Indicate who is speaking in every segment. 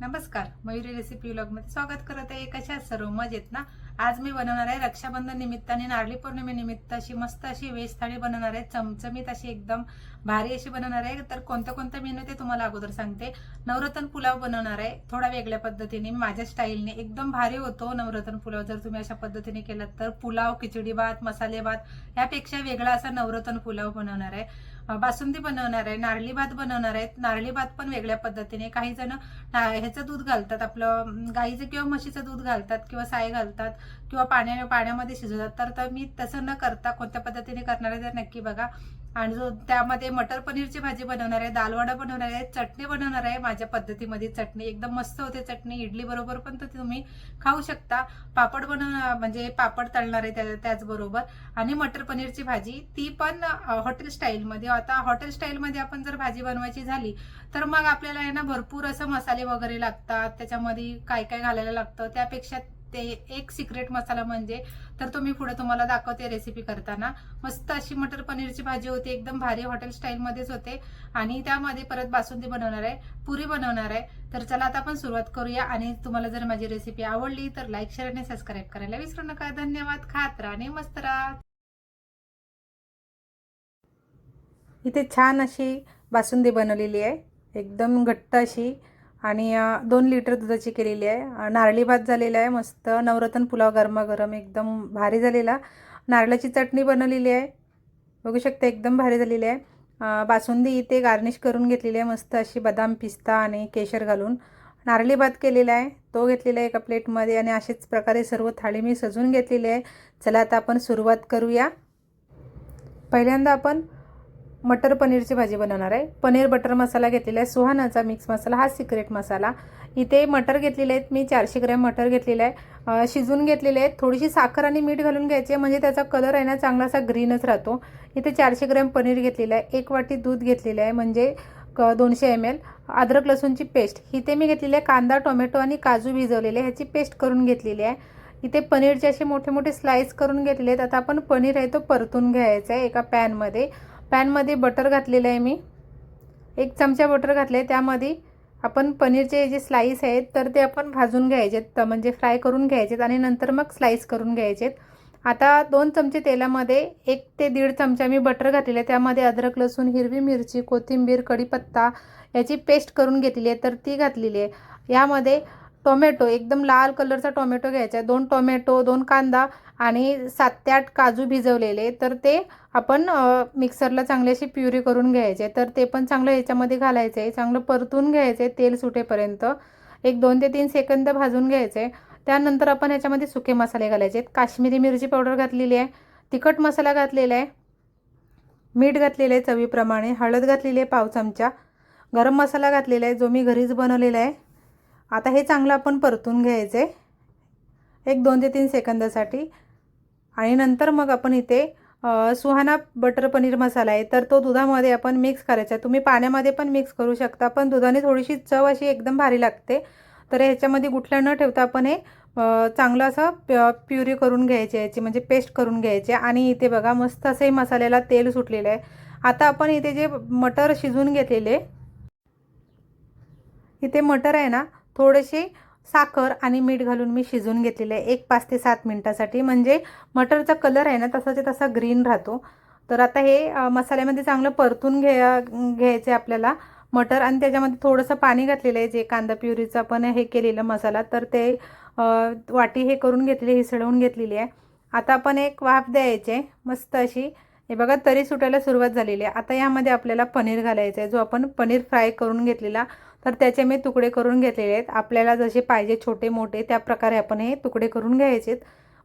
Speaker 1: नमस्कार मयुरी रेसिपी मध्ये स्वागत करत आहे कशा सर्व मजेत ना आज मी बनवणार आहे रक्षाबंधन निमित्ताने नारळी पौर्णिमेनिमित्त अशी मस्त अशी वेज थाळी बनवणार आहे. चमचमीत अशी एकदम भारी अशी बनवणार आहे. तर कोणतं कोणतं मेनू ते तुम्हाला अगोदर सांगते. नवरत्न पुलाव बनवणार आहे थोडा वेगळ्या पद्धतीने. माझ्या स्टाईलने एकदम भारी होतो नवरत्न पुलाव. जर तुम्ही अशा पद्धतीने केलं तर पुलाव खिचडी भात मसाले भात यापेक्षा वेगळा असा नवरत्न पुलाव बनवणार आहे. बासुंदी बनवणार आहे नारळी भात बनवणार आहेत. नारळी भात पण वेगळ्या पद्धतीने काही जण ह्याचं दूध घालतात आपलं गाईचं किंवा म्हशीचं दूध घालतात किंवा साय घालतात. किंवा पाण्या पाण्यामध्ये शिजवतात. तर तर मी तसं न करता कोणत्या पद्धतीने करणार आहे तर नक्की बघा. आणि जो त्यामध्ये मटर पनीरची भाजी बनवणार आहे दालवडा बनवणार आहे चटणी बनवणार आहे माझ्या पद्धतीमध्ये. चटणी एकदम मस्त होते चटणी. इडली बरोबर पण तर तुम्ही खाऊ शकता. पापड बनव म्हणजे पापड तळणार आहे त्या- त्याचबरोबर. आणि मटर पनीरची भाजी ती पण हॉटेल स्टाईलमध्ये. आता हॉटेल स्टाईलमध्ये आपण जर भाजी बनवायची झाली तर मग आपल्याला आहे ना भरपूर असं मसाले वगैरे लागतात. त्याच्यामध्ये काय काय घालायला लागतं त्यापेक्षा ते एक सिक्रेट मसाला म्हणजे तर तो मी पुढे तुम्हाला दाखवते रेसिपी करताना. मस्त अशी मटर पनीरची भाजी होती एकदम भारी हॉटेल स्टाईलमध्येच होते. आणि त्यामध्ये परत बासुंदी बनवणार आहे पुरी बनवणार आहे. तर चला आता आपण सुरुवात करूया. आणि तुम्हाला जर माझी रेसिपी आवडली तर लाईक शेअर आणि सबस्क्राईब करायला विसरू नका. धन्यवाद. खात राहा आणि मस्त राहा. इथे छान अशी बासुंदी बनवलेली आहे. एकदम घट्ट अशी. आणि दोन लिटर दुधाची केलेली आहे. नारळी भात झालेला आहे मस्त नवरत्न पुलाव गरमागरम एकदम भारी झालेला. नारळाची चटणी बनवलेली आहे. बघू शकता एकदम भारी झालेली आहे. बासुंदी इथे गार्निश करून घेतलेली आहे मस्त अशी बदाम पिस्ता आणि केशर घालून. नारळी भात केलेला आहे तो घेतलेला आहे एका प्लेटमध्ये आणि अशाच प्रकारे सर्व थाळी मी सजवून घेतलेली आहे. चला आता आपण सुरुवात करूया. पहिल्यांदा आपण मटर पनीरची भाजी बनवणार आहे. पनीर बटर मसाला घेतलेला आहे. सुहानाचा मिक्स मसाला हा सिक्रेट मसाला. इथे मटर घेतलेले आहेत. मी चारशे ग्रॅम मटर घेतलेलं आहे. शिजून शिजवून घेतलेले आहेत. थोडीशी साखर आणि मीठ घालून घ्यायचे म्हणजे त्याचा कलर आहे ना चांगला असा ग्रीनच राहतो. इथे चारशे ग्रॅम पनीर घेतलेलं आहे. एक वाटी दूध घेतलेलं आहे. म्हणजे क दोनशे एम एल अद्रक लसूणची पेस्ट इथे मी घेतलेली आहे कांदा टोमॅटो आणि काजू भिजवलेले. ह्याची पेस्ट करून घेतलेली आहे. इथे पनीरचे असे मोठे मोठे स्लाईस करून घेतले आहेत. आता आपण पनीर आहे तो परतून घ्यायचा आहे एका पॅनमध्ये पॅनमध्ये बटर घातलेलं आहे मी. एक चमचा बटर घातलं आहे त्यामध्ये आपण पनीरचे जे स्लाईस आहेत तर ते आपण भाजून घ्यायचे आहेत तर म्हणजे फ्राय करून घ्यायचेत आणि नंतर मग स्लाईस करून घ्यायचेत. आता दोन चमचे तेलामध्ये एक ते दीड चमचा मी बटर घातलेलं आहे. त्यामध्ये अद्रक लसूण हिरवी मिरची कोथिंबीर कढीपत्ता याची पेस्ट करून घेतलेली आहे. तर ती घातलेली आहे. यामध्ये टोमॅटो एकदम लाल कलरचा टोमॅटो घ्यायचा आहे दोन टोमॅटो दोन कांदा आणि सात ते आठ काजू भिजवलेले. तर ते आपण मिक्सरला चांगली अशी प्युरी करून घ्यायचे. तर ते पण चांगलं याच्यामध्ये घालायचं आहे चांगलं परतून घ्यायचं आहे तेल सुटेपर्यंत. एक दोन ते तीन सेकंद भाजून घ्यायचे त्यानंतर आपण ह्याच्यामध्ये सुके मसाले घालायचे आहेत काश्मीरी मिरची पावडर घातलेली आहे. तिखट मसाला घातलेला आहे. मीठ घातलेलं आहे चवीप्रमाणे. हळद घातलेली आहे पाव चमचा. गरम मसाला घातलेला आहे जो मी घरीच बनवलेला आहे. आता हे चांगलं आपण परतून घ्यायचं. आहे एक दोन ते तीन सेकंदासाठी. आणि नंतर मग आपण इथे सुहाना बटर पनीर मसाला आहे. तर तो दुधामध्ये आपण मिक्स करायचा आहे. तुम्ही पाण्यामध्ये पण मिक्स करू शकता पण दुधाने थोडीशी चव अशी एकदम भारी लागते. तर ह्याच्यामध्ये गुठल्या न ठेवता आपण हे चांगलं असं प प्युरी करून घ्यायचे याची म्हणजे पेस्ट करून घ्यायचे. आणि इथे बघा मस्त असं हे मसाल्याला तेल सुटलेलं आहे. आता आपण इथे जे मटर शिजून घेतलेले इथे मटर आहे ना थोडेसे साखर आणि मीठ घालून मी शिजवून घेतलेले आहे. एक पाच ते सात मिनटासाठी. म्हणजे मटरचा कलर आहे ना तसाच्या तसा ग्रीन राहतो. तर आता हे मसाल्यामध्ये चांगलं परतून घ्या घ्यायचं आहे आपल्याला मटर. आणि त्याच्यामध्ये थोडंसं पाणी घातलेलं आहे जे कांदा प्युरीचा आपण हे केलेलं मसाला. तर ते वाटी हे करून घेतली हिसळवून घेतलेली आहे. आता आपण एक वाफ द्यायचे मस्त अशी. हे बघा तरी सुटायला सुरुवात झालेली आहे. आता यामध्ये आपल्याला पनीर घालायचं आहे जो आपण पनीर फ्राय करून घेतलेला. तर त्याचे मी तुकडे करून घेतलेले आहेत. आपल्याला जसे पाहिजे छोटे मोठे त्या प्रकारे आपण हे तुकडे करून घ्यायचे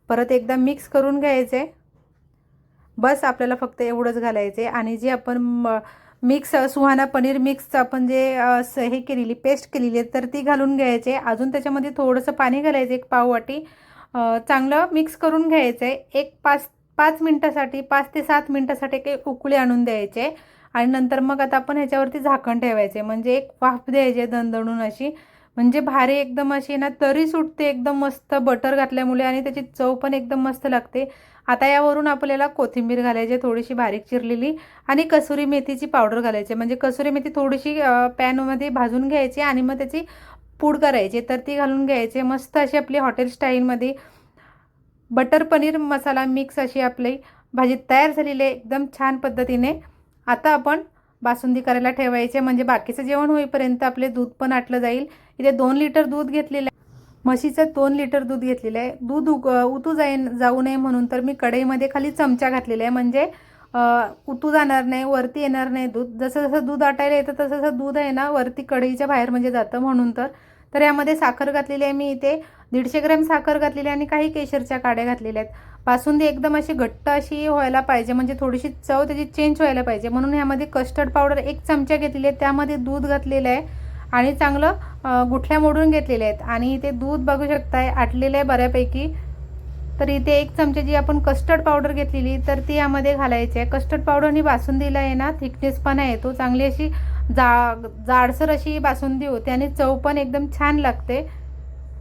Speaker 1: परत एकदा मिक्स करून घ्यायचे बस आपल्याला फक्त एवढंच घालायचे आणि जे आपण म- मिक्स सुहाना पनीर मिक्सचं आपण जे हे केलेली पेस्ट केलेली आहे तर ती घालून घ्यायचे. अजून त्याच्यामध्ये थोडंसं पाणी घालायचं एक पाव वाटी चांगलं मिक्स करून घ्यायचं आहे एक पाच पाच मिनटासाठी पाच ते सात मिनटासाठी काही उकळी आणून द्यायचे आणि नंतर मग आता आपण ह्याच्यावरती झाकण ठेवायचे. म्हणजे एक वाफ द्यायचे दणदणून अशी. म्हणजे भारी एकदम अशी ना तरी सुटते एकदम मस्त बटर घातल्यामुळे आणि त्याची चव पण एकदम मस्त लागते. आता यावरून आपल्याला कोथिंबीर घालायची थोडीशी बारीक चिरलेली आणि कसुरी मेथीची पावडर घालायची. म्हणजे कसुरी मेथी थोडीशी पॅनमध्ये भाजून घ्यायची आणि मग त्याची पूड करायची. तर ती घालून घ्यायची. मस्त अशी आपली हॉटेल स्टाईलमध्ये बटर पनीर मसाला मिक्स अशी आपली भाजी तयार झालेली आहे एकदम छान पद्धतीने. आता आपण बासुंदी करायला ठेवायचे म्हणजे बाकीचं जेवण होईपर्यंत आपले दूध पण आटलं जाईल. इथे दोन लिटर दूध घेतलेलं आहे. म्हशीचं दोन लिटर दूध घेतलेलं आहे. दूध उग उतू जाईन जाऊ नये म्हणून तर मी कढईमध्ये खाली चमचा घातलेला आहे. म्हणजे उतू जाणार नाही वरती येणार नाही दूध. जसं जसं दूध आटायला येतं तसं तसं दूध आहे ना वरती कढईच्या बाहेर म्हणजे जातं म्हणून तर. तर यामध्ये साखर घातलेली आहे मी इथे. दीडशे ग्रॅम साखर घातलेली आहे आणि काही केशरच्या काड्या घातलेल्या आहेत. बासुंदी एकदम अशी घट्ट अशी व्हायला पाहिजे म्हणजे थोडीशी चव त्याची चेंज व्हायला पाहिजे. म्हणून ह्यामध्ये कस्टर्ड पावडर एक चमचा घेतलेली आहे. त्यामध्ये दूध घातलेलं आहे आणि चांगलं गुठल्या मोडून घेतलेले आहेत. आणि इथे दूध बघू शकताय आटलेलं आहे बऱ्यापैकी. तर इथे एक चमचे जी आपण कस्टर्ड पावडर घेतलेली तर ती यामध्ये घालायची आहे. कस्टर्ड पावडरनी बासुंदीला आहे ना थिकनेसपणा तो चांगली अशी जा जाडसर अशी बासुंदी होते आणि चव पण एकदम छान लागते.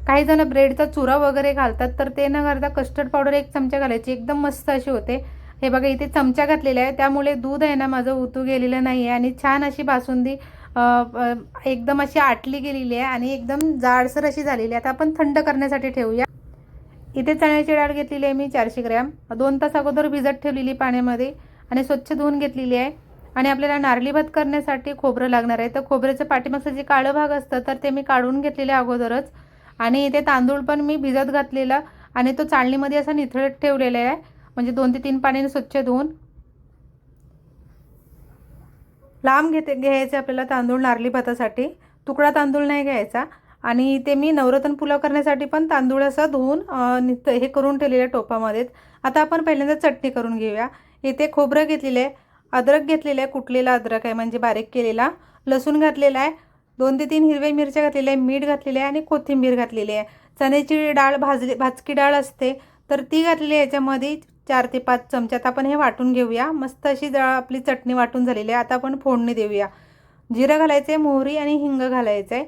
Speaker 1: काही जण ब्रेडचा चुरा वगैरे घालतात तर ते न घालता कस्टर्ड पावडर एक चमचा घालायची. एकदम मस्त अशी होते. हे बघा इथे चमचा घातलेला आहे. त्यामुळे दूध आहे ना माझं उतू गेलेलं नाही आहे आणि छान अशी बासुंदी एकदम अशी आटली गेलेली आहे आणि एकदम जाडसर अशी झालेली आहे. आता आपण थंड करण्यासाठी ठेवूया. इथे चण्याची डाळ घेतलेली आहे मी चारशे ग्रॅम. दोन तास अगोदर भिजत ठेवलेली पाण्यामध्ये आणि स्वच्छ धुवून घेतलेली आहे. आणि आपल्याला नारळी भात करण्यासाठी खोबरं लागणार आहे. तर खोबऱ्याचं पाठीमागचं जे काळं भाग असतं तर ते मी काढून घेतलेले अगोदरच. आणि इथे तांदूळ पण मी भिजत घातलेला आणि तो चाळणीमध्ये असा निथळत ठेवलेला आहे. म्हणजे दोन ते तीन पाण्याने स्वच्छ धुवून. लांब घेते घ्यायचे आपल्याला तांदूळ नारली भातासाठी. तुकडा तांदूळ नाही घ्यायचा. आणि ते मी नवरत्न पुलाव करण्यासाठी पण तांदूळ असं धुवून हे करून ठेवलेलं टोपामध्ये. आता आपण पहिल्यांदा चटणी करून घेऊया. इथे खोबरं घेतलेलं आहे. अद्रक घेतलेलं आहे कुटलेला अद्रक आहे म्हणजे बारीक केलेला. लसूण घातलेला आहे दोन ते तीन हिरव्या मिरच्या घातलेल्या आहे मीठ घातलेले आहे आणि कोथिंबीर घातलेली आहे. चण्याची डाळ भाजली भाजकी डाळ असते तर ती घातलेली आहे याच्यामध्ये चार ते पाच चमच्यात आपण हे वाटून घेऊया. मस्त अशी डाळ आपली चटणी वाटून झालेली आहे. आता आपण फोडणी देऊया. जिरं घालायचं आहे मोहरी आणि हिंग घालायचं आहे.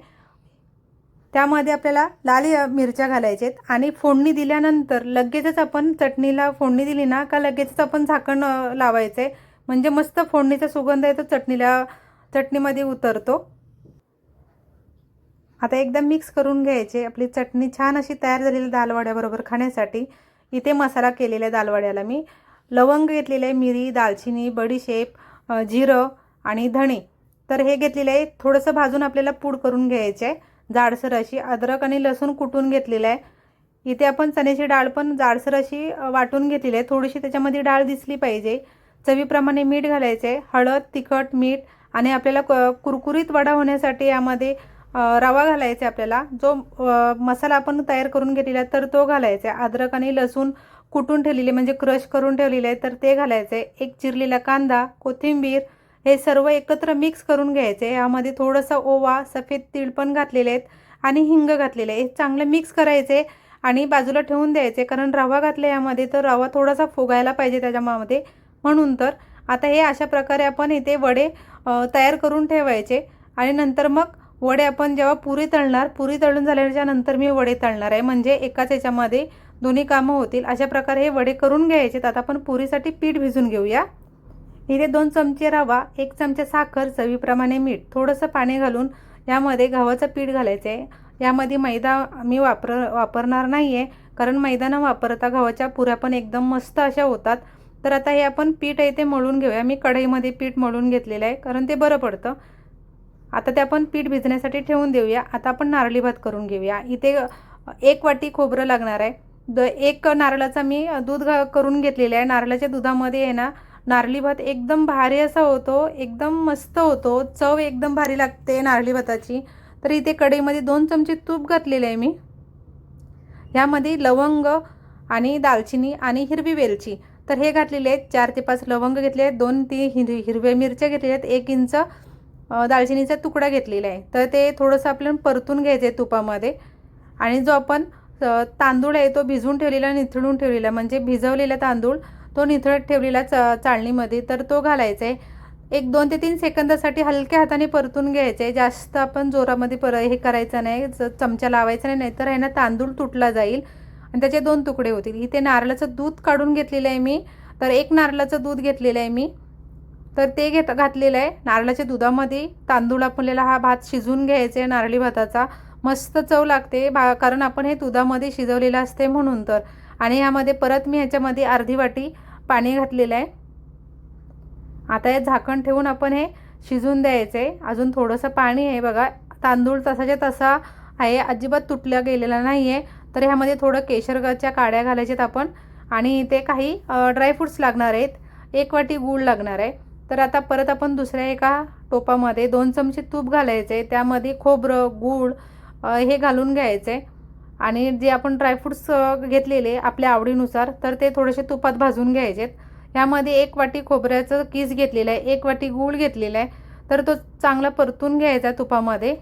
Speaker 1: त्यामध्ये आपल्याला लाल मिरच्या घालायच्या आहेत आणि फोडणी दिल्यानंतर लगेचच आपण चटणीला फोडणी दिली ना का लगेचच आपण झाकण लावायचं आहे. म्हणजे मस्त फोडणीचा सुगंध आहे तो चटणीला चटणीमध्ये उतरतो. आता एकदम मिक्स करून घ्यायचे. आपली चटणी छान अशी तयार झालेली दालवड्याबरोबर खाण्यासाठी. इथे मसाला केलेला आहे दालवड्याला मी लवंग घेतलेले आहे मिरी दालचिनी बडीशेप जिरं आणि धणे. तर हे घेतलेलं आहे. थोडंसं भाजून आपल्याला पूड करून घ्यायचं. आहे जाडसर अशी अद्रक आणि लसूण कुटून घेतलेलं आहे. इथे आपण चण्याची डाळ पण जाडसर अशी वाटून घेतलेली आहे. थोडीशी त्याच्यामध्ये डाळ दिसली पाहिजे. चवीप्रमाणे मीठ घालायचे. आहे हळद तिखट मीठ आणि आपल्याला क कुरकुरीत वडा होण्यासाठी यामध्ये रवा घालायचा आहे आपल्याला. जो मसाला आपण तयार करून घेतलेला आहे तर तो घालायचा आहे. अद्रक आणि लसूण कुटून ठेवलेले म्हणजे क्रश करून ठेवलेले आहे तर ते घालायचं. आहे एक चिरलेला कांदा कोथिंबीर हे सर्व एकत्र मिक्स करून घ्यायचे. यामध्ये थोडंसं ओवा सफेद तीळ पण घातलेले आहेत आणि हिंग घातलेले आहे. हे चांगलं मिक्स करायचे आणि बाजूला ठेवून द्यायचे. कारण रवा घातला यामध्ये तर रवा थोडासा फुगायला पाहिजे त्याच्यामध्ये. म्हणून तर आता हे अशा प्रकारे आपण इथे वडे तयार करून ठेवायचे. आणि नंतर मग वडे आपण जेव्हा पुरी तळणार पुरी तळून झाल्याच्यानंतर मी वडे तळणार आहे. म्हणजे एकाच याच्यामध्ये दोन्ही कामं होतील. अशा प्रकारे हे वडे करून घ्यायचे आता आपण पुरीसाठी पीठ भिजून घेऊया. इथे दोन चमचे रवा एक चमचा साखर चवीप्रमाणे मीठ थोडंसं पाणी घालून यामध्ये गव्हाचं पीठ घालायचं आहे. यामध्ये मैदा मी वापर वापरणार नाही आहे कारण मैदा न वापरता गव्हाच्या पुऱ्या पण एकदम मस्त अशा होतात. तर आता हे आपण पीठ आहे ते मळून घेऊया. मी कढईमध्ये पीठ मळून घेतलेलं आहे कारण ते बरं पडतं. आता ते आपण पीठ भिजण्यासाठी ठेवून देऊया. आता आपण नारळी भात करून घेऊया. इथे एक वाटी खोबरं लागणार आहे. द एक नारळाचा मी दूध घा करून घेतलेलं आहे. नारळाच्या दुधामध्ये आहे ना नारळी भात एकदम भारी असा होतो एकदम मस्त होतो. चव एकदम भारी लागते नारळी भाताची. तर इथे कढईमध्ये दोन चमचे तूप घातलेले आहे मी. ह्यामध्ये लवंग आणि दालचिनी आणि हिरवी वेलची. तर हे घातलेले आहेत. चार ते पाच लवंग घेतले आहेत. दोन ती हिर हिरव्या मिरच्या घेतलेल्या आहेत. एक इंच दालचिनीचा तुकडा घेतलेला आहे. तर ते थोडंसं आपल्याला परतून घ्यायचं आहे तुपामध्ये. आणि जो आपण तांदूळ आहे तो भिजवून ठेवलेला निथळून ठेवलेला. म्हणजे भिजवलेला तांदूळ तो निथळत ठेवलेला चा चाळणीमध्ये. तर तो घालायचा आहे एक दोन ते तीन सेकंदासाठी हलक्या हाताने परतून घ्यायचं आहे जास्त आपण जोरामध्ये पर हे करायचं नाही. चमचा लावायचा नाही. नाहीतर आहे ना तांदूळ तुटला जाईल. आणि त्याचे दोन तुकडे होतील. इथे नारळाचं दूध काढून घेतलेलं आहे मी. तर एक नारळाचं दूध घेतलेलं आहे मी. तर ते घेत घातलेलं आहे. नारळाच्या दुधामध्ये तांदूळ आपल्याला हा भात शिजवून घ्यायचा आहे नारळी भाताचा. मस्त चव लागते. भा कारण आपण हे दुधामध्ये शिजवलेलं असते म्हणून तर. आणि ह्यामध्ये परत मी ह्याच्यामध्ये अर्धी वाटी पाणी घातलेलं आहे. आता हे झाकण ठेवून आपण हे शिजून द्यायचं आहे. अजून थोडंसं पाणी आहे बघा. तांदूळ तसाच्या तसा आहे. अजिबात तुटला गेलेला नाही आहे तर ह्यामध्ये थोडं केशरच्या काड्या घालायच्यात आपण. आणि ते काही ड्रायफ्रूट्स लागणार आहेत. एक वाटी गूळ लागणार आहे. तर आता परत आपण दुसऱ्या एका टोपामध्ये दोन चमचे तूप घालायचे. आहे त्यामध्ये खोबरं गूळ हे घालून घ्यायचं. आहे आणि जे आपण ड्रायफ्रूट्स घेतलेले आपल्या आवडीनुसार तर ते थोडेसे तुपात भाजून घ्यायचे आहेत यामध्ये एक वाटी खोबऱ्याचं किस घेतलेलं आहे. एक वाटी गूळ घेतलेला आहे. तर तो चांगला परतून घ्यायचा तुपामध्ये.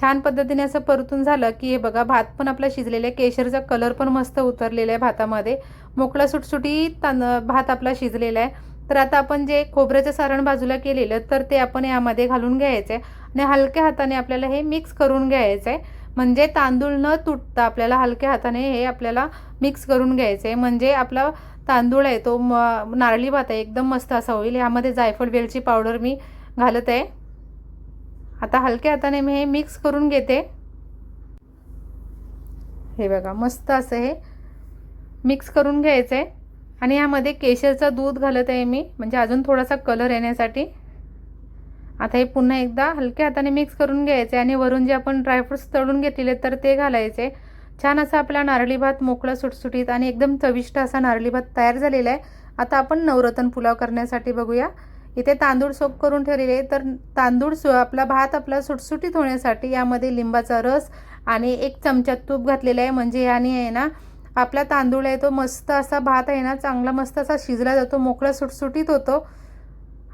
Speaker 1: छान पद्धतीने असं परतून झालं की हे बघा भात पण आपला शिजलेला आहे केशरचा कलर पण मस्त उतरलेला आहे भातामध्ये. मोकळा सुटसुटी तांद भात आपला शिजलेला आहे. तर आता आपण जे खोबऱ्याचं सारण बाजूला केलेलं तर ते आपण यामध्ये घालून घ्यायचं आहे आणि हलक्या हाताने आपल्याला हे मिक्स करून घ्यायचं आहे म्हणजे तांदूळ न तुटता आपल्याला हलक्या हाताने हे आपल्याला मिक्स करून घ्यायचं आहे म्हणजे आपला तांदूळ आहे तो म नारळी भात आहे एकदम मस्त असा होईल. यामध्ये जायफळ वेलची पावडर मी घालत आहे. आता हलक्या हाताने मी हे मिक्स करून घेते. हे बघा मस्त असं हे मिक्स करून घ्यायचं. आहे आणि यामध्ये केशरचं दूध घालत आहे मी म्हणजे अजून थोडासा कलर येण्यासाठी. आता हे पुन्हा एकदा हलक्या हाताने मिक्स करून घ्यायचे आणि वरून जे आपण ड्रायफ्रुट्स तळून घेतलेले तर ते घालायचे. छान असा आपला नारळी भात मोकळा सुटसुटीत आणि एकदम चविष्ट असा नारळी भात तयार झालेला आहे. आता आपण नवरत्न पुलाव करण्यासाठी बघूया. इथे तांदूळ सोप करून ठेवलेले तर तांदूळ सु आपला भात आपला सुटसुटीत होण्यासाठी यामध्ये लिंबाचा रस आणि एक चमचा तूप घातलेला आहे. म्हणजे याने आहे ना आपला तांदूळ आहे तो मस्त असा भात आहे ना चांगला मस्त असा शिजला जातो मोकळा सुटसुटीत होतो.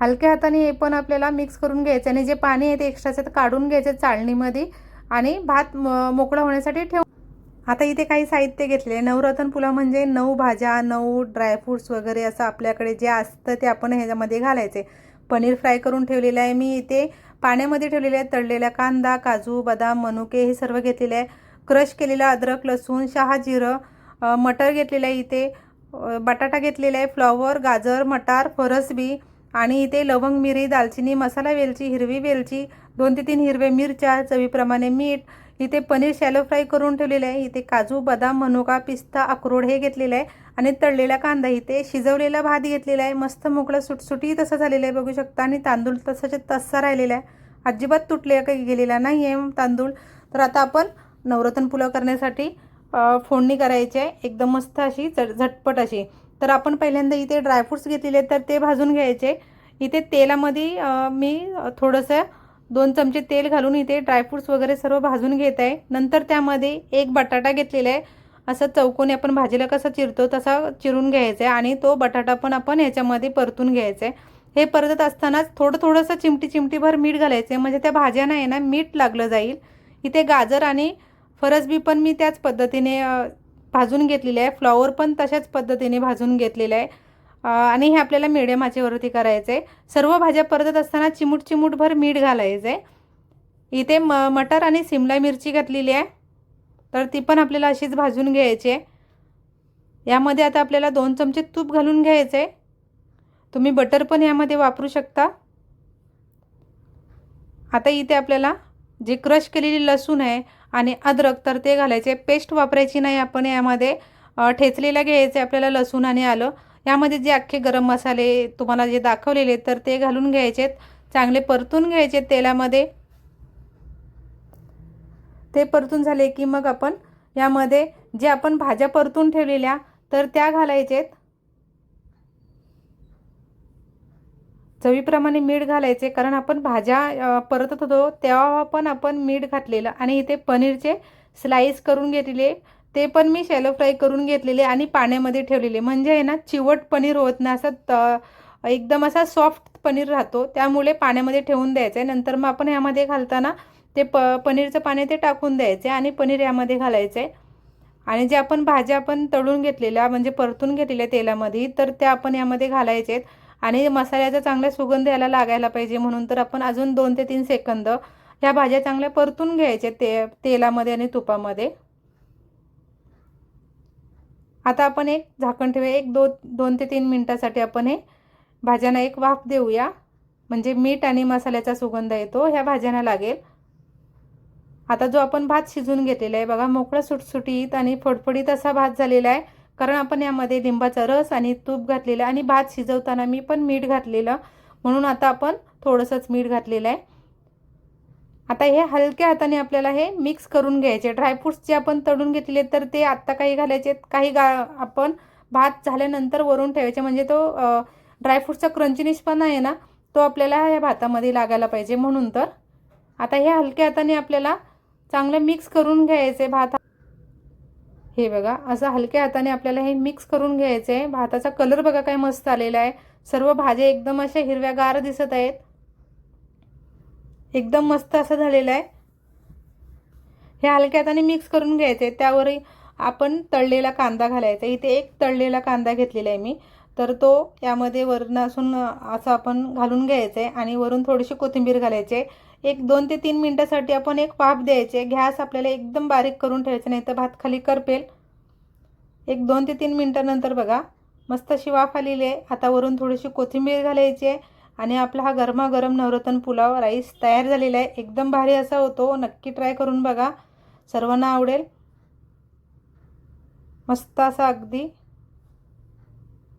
Speaker 1: हलक्या हाताने हे पण आपल्याला मिक्स करून घ्यायचं आणि जे पाणी आहे ते एक्स्ट्राचं काढून घ्यायचं चाळणीमध्ये. आणि भात मोकळा होण्यासाठी ठेव आता इथे काही साहित्य घेतले. नवरत्न पुलाव म्हणजे नऊ भाज्या नऊ ड्रायफ्रूट्स वगैरे असं आपल्याकडे जे असतं ते आपण ह्याच्यामध्ये घालायचे. पनीर फ्राय करून ठेवलेलं आहे मी इथे. पाण्यामध्ये ठेवलेले आहे तळलेल्या कांदा काजू बदाम मनुके हे सर्व घेतलेले आहे. क्रश केलेला अद्रक लसूण शहा जिरं मटर घेतलेलं आहे इथे. बटाटा घेतलेला आहे फ्लॉवर गाजर मटार फरसबी आणि इथे लवंग मिरी दालचिनी मसाला वेलची हिरवी वेलची दोन ते तीन हिरवे मिरच्या चवीप्रमाणे मीठ इथे पनीर शॅलो फ्राय करून ठेवलेलं आहे. इथे काजू बदाम मनुका पिस्ता अक्रोड हे घेतलेलं आहे. आणि तळलेला कांदा इथे शिजवलेला भात घेतलेला आहे. मस्त मोकळा सुटसुटी तसं झालेलं आहे बघू शकता. आणि तांदूळ तसाच्या तसा राहिलेला आहे. अजिबात तुटले काही गेलेला नाही आहे तांदूळ. तर आता आपण नवरत्न पुलाव करण्यासाठी फोडणी करायची आहे. एकदम मस्त अशी झट झटपट अशी. तर आपण पहिल्यांदा इथे ड्रायफ्रूट्स घेतलेले तर ते भाजून घ्यायचे. इथे तेलामध्ये मी थोडंसं दोन चमचे तेल घालून इथे ड्रायफ्रूट्स वगैरे सर्व भाजून घेत आहे. नंतर त्यामध्ये एक बटाटा घेतलेला आहे. असं चौकोनी आपण भाजीला कसा चिरतो तसा चिरून घ्यायचा आहे आणि तो बटाटा पण आपण ह्याच्यामध्ये परतून घ्यायचा आहे. हे परतत असतानाच थोडं थोडंसं चिमटी चिमटीभर मीठ घालायचं आहे. म्हणजे त्या भाज्यांना आहे ना मीठ लागलं जाईल. इथे गाजर आणि फरसबी पण मी त्याच पद्धतीने भाजून घेतलेली आहे. फ्लॉवर पण तशाच पद्धतीने भाजून घेतलेलं आहे. आणि हे आपल्याला मिडियम आचेवरती करायचं आहे सर्व भाज्या परतत असताना चिमूट चिमूटभर मीठ घालायचं आहे इथे म मटर आणि सिमला मिरची घातलेली आहे. तर ती पण आपल्याला अशीच भाजून घ्यायची आहे. यामध्ये आता आपल्याला दोन चमचे तूप घालून घ्यायचं आहे तुम्ही बटर पण यामध्ये वापरू शकता. आता इथे आपल्याला जे क्रश केलेली लसूण आहे आणि अद्रक तर ते घालायचे पेस्ट वापरायची नाही आपण यामध्ये. ठेचलेला घ्यायचे आपल्याला लसूण आणि आलं. यामध्ये जे अख्खे गरम मसाले तुम्हाला जे दाखवलेले तर ते घालून घ्यायचेत चांगले परतून घ्यायचे तेलामध्ये. ते परतून झाले की मग आपण यामध्ये जे आपण भाज्या परतून ठेवलेल्या तर त्या घालायचेत चवीप्रमाणे मीठ घालायचे कारण आपण भाज्या परतत होतो तेव्हा पण आपण मीठ घातलेलं आणि इथे पनीरचे स्लाईस करून घेतलेले. ते पण मी शॅलो फ्राय करून घेतलेले आणि पाण्यामध्ये ठेवलेले. म्हणजे आहे ना चिवट पनीर होत नाही असं त एकदम असा सॉफ्ट पनीर राहतो. त्यामुळे पाण्यामध्ये ठेवून द्यायचं आहे नंतर मग आपण ह्यामध्ये घालताना ते प पनीरचं पाणी ते टाकून द्यायचे आणि पनीर यामध्ये घालायचं आहे आणि जे आपण भाज्या आपण तळून घेतलेल्या म्हणजे परतून घेतलेल्या तेलामध्ये तर त्या आपण यामध्ये घालायचे आहेत आणि मसाल्याचा चांगला सुगंध याला लागायला पाहिजे म्हणून तर आपण अजून दोन ते तीन सेकंद ह्या भाज्या चांगल्या परतून घ्यायच्या ते तेलामध्ये आणि तुपामध्ये. आता आपण एक झाकण ठेवूया. एक दो दोन ते तीन मिनटासाठी आपण हे भाज्यांना एक वाफ देऊया. म्हणजे मीठ आणि मसाल्याचा सुगंध येतो ह्या भाज्यांना लागेल. आता जो आपण भात शिजून घेतलेला आहे बघा मोकळा सुटसुटीत आणि फडफडीत असा भात झालेला आहे. कारण आपण यामध्ये लिंबाचा रस आणि तूप घातलेलं आहे आणि भात शिजवताना मी पण मीठ घातलेलं. म्हणून आता आपण थोडंसंच मीठ घातलेलं आहे. आता हे हलक्या हाताने आपल्याला हे मिक्स करून घ्यायचे. ड्रायफ्रूट्स जे आपण तळून घेतले तर ते आत्ता काही घालायचे काही गा आपण भात झाल्यानंतर वरून ठेवायचे. म्हणजे तो ड्रायफ्रूटचा क्रंचिनिशपणा आहे ना तो आपल्याला ह्या भातामध्ये लागायला पाहिजे. म्हणून तर आता हे हलक्या हाताने आपल्याला चांगलं मिक्स करून घ्यायचे भात. हे बघा असं हलक्या हाताने आपल्याला हे मिक्स करून घ्यायचं. आहे भाताचा कलर बघा काय मस्त आलेला आहे. सर्व भाज्या एकदम अशा हिरव्यागार दिसत आहेत. एकदम मस्त असं झालेलं आहे. हे हलक्या हाताने मिक्स करून घ्यायचे. त्यावरही आपण तळलेला कांदा घालायचा. इथे एक तळलेला कांदा घेतलेला आहे मी. तर तो यामध्ये वरून असून असं आपण घालून घ्यायचं आहे आणि वरून थोडीशी कोथिंबीर घालायची. आहे एक दोन ते तीन मिनटासाठी आपण एक वाफ द्यायचे. गॅस आपल्याला एकदम बारीक करून ठेवायचं नाही तर भात खाली करपेल. एक दोन ते तीन मिनटानंतर बघा मस्त अशी वाफ आलेली आहे. आता वरून थोडीशी कोथिंबीर घालायची आहे. आणि आपला हा गरमागरम नवरत्न पुलाव राईस तयार झालेला आहे. एकदम भारी असा होतो. नक्की ट्राय करून बघा. सर्वांना आवडेल. मस्त असा अगदी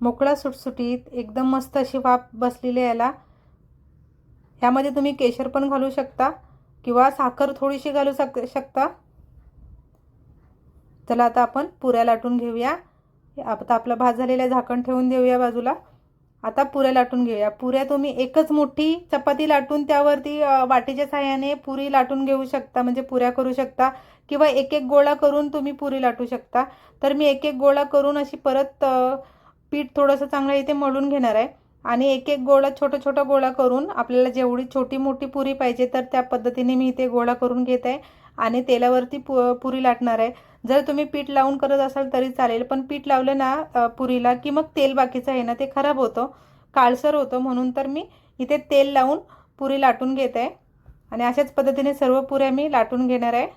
Speaker 1: मोकळा सुटसुटीत एकदम मस्त अशी वाफ बसलेली याला. ह्यामध्ये तुम्ही केशर पण घालू शकता किंवा साखर थोडीशी घालू शक शकता. चला आता आपण पुऱ्या लाटून घेऊया. आता आपला भात झालेला झाकण ठेवून देऊया बाजूला. आता पुऱ्या लाटून घेऊया. पुऱ्या तुम्ही एकच मोठी चपाती लाटून त्यावरती वाटीच्या साह्याने पुरी लाटून घेऊ शकता. म्हणजे पुऱ्या करू शकता किंवा एक एक गोळा करून तुम्ही पुरी लाटू शकता. तर मी एक एक गोळा करून अशी परत पीठ थोडंसं चांगलं इथे मळून घेणार आहे. आणि एक एक गोळा छोटं छोटं गोळा करून आपल्याला जेवढी छोटी मोठी पुरी पाहिजे तर त्या पद्धतीने मी इथे गोळा करून घेत आहे. आणि तेलावरती पु पुरी लाटणार आहे. जर तुम्ही पीठ लावून करत असाल तरी चालेल पण पीठ लावलं ना पुरीला की मग तेल बाकीचं आहे ना ते खराब होतं काळसर होतं म्हणून तर मी इथे तेल लावून पुरी लाटून घेत. आहे आणि अशाच पद्धतीने सर्व पुऱ्या मी लाटून घेणार आहे.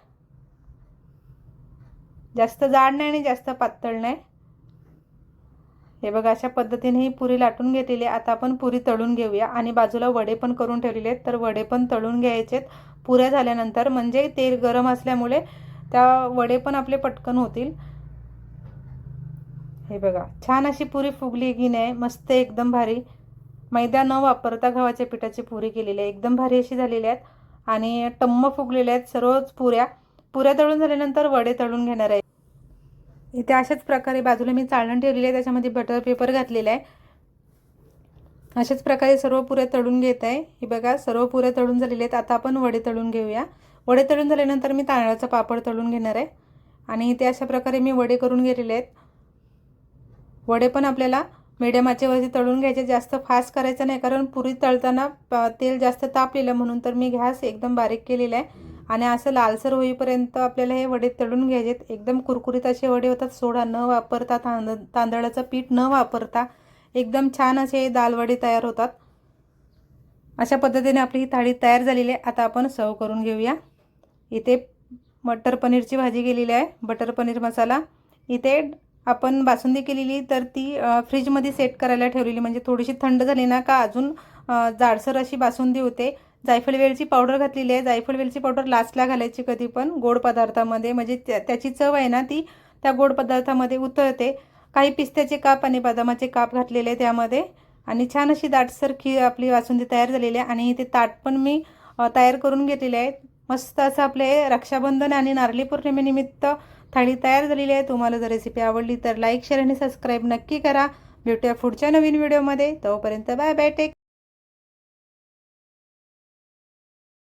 Speaker 1: जास्त जाड नाही आणि जास्त पातळ नाही. हे बघा अशा पद्धतीने ही पुरी लाटून घेतलेली आहे. आता आपण पुरी तळून घेऊया. आणि बाजूला वडे पण करून ठेवलेले आहेत. तर वडे पण तळून घ्यायचेत. पुऱ्या झाल्यानंतर म्हणजे तेल गरम असल्यामुळे त्या वडे पण आपले पटकन होतील. हे बघा छान अशी पुरी फुगली की नाही मस्त एकदम भारी. मैदा न वापरता गव्हाच्या पिठाची पुरी केलेली आहे. एकदम भारी अशी झालेली आहेत आणि टम्म फुगलेल्या आहेत सर्वच पुऱ्या. पुऱ्या तळून झाल्यानंतर वडे तळून घेणार आहे. इथे अशाच प्रकारे बाजूला मी चाळण ठेवलेली आहे त्याच्यामध्ये बटर पेपर घातलेला आहे. अशाच प्रकारे सर्व पुऱ्या तळून घेत आहे. हे बघा सर्व पुऱ्या तळून झालेल्या आहेत. आता आपण वडे तळून घेऊया. वडे तळून झाल्यानंतर मी तांदळाचा पापड तळून घेणार आहे. आणि इथे अशा प्रकारे मी वडे करून घेतलेले आहेत. वडे पण आपल्याला मिडियम आचेवरती तळून घ्यायचे जास्त फास्ट करायचं नाही कारण पुरी तळताना तेल जास्त तापलेलं म्हणून तर मी गॅस एकदम बारीक केलेला आहे. आणि असं लालसर होईपर्यंत आपल्याला हे वडे तळून घ्यायचेत. एकदम कुरकुरीत असे वडे होतात सोडा न वापरता तांद तांदळाचं पीठ न वापरता एकदम छान असे दालवडे तयार होतात. अशा पद्धतीने आपली ही थाळी तयार झालेली आहे. आता आपण सर्व करून घेऊया. इथे मटर पनीरची भाजी केलेली आहे बटर पनीर मसाला. इथे आपण बासुंदी केलेली तर ती फ्रीजमध्ये सेट करायला ठेवलेली. म्हणजे थोडीशी थंड झाली ना का अजून जाडसर अशी बासुंदी होते. जायफळ वेलची पावडर घातलेली आहे. जायफळ वेलची पावडर लास्टला घालायची कधी पण गोड पदार्थामध्ये. म्हणजे त्या त्याची चव आहे ना ती त्या गोड पदार्थामध्ये उतरते काही पिस्त्याचे काप आणि बदामाचे काप घातलेले आहे त्यामध्ये. आणि छान अशी दाटसर खीर आपली बासुंदी तयार झालेली आहे. आणि इथे ताट पण मी तयार करून घेतलेले आहे. मस्त असं आपले रक्षाबंधन आणि नारळी पौर्णिमेनिमित्त थाळी तयार झालेली आहे. तुम्हाला जर रेसिपी आवडली तर लाईक शेअर आणि सबस्क्राईब नक्की करा. भेटूया पुढच्या नवीन व्हिडिओमध्ये तोपर्यंत बाय बाय टेक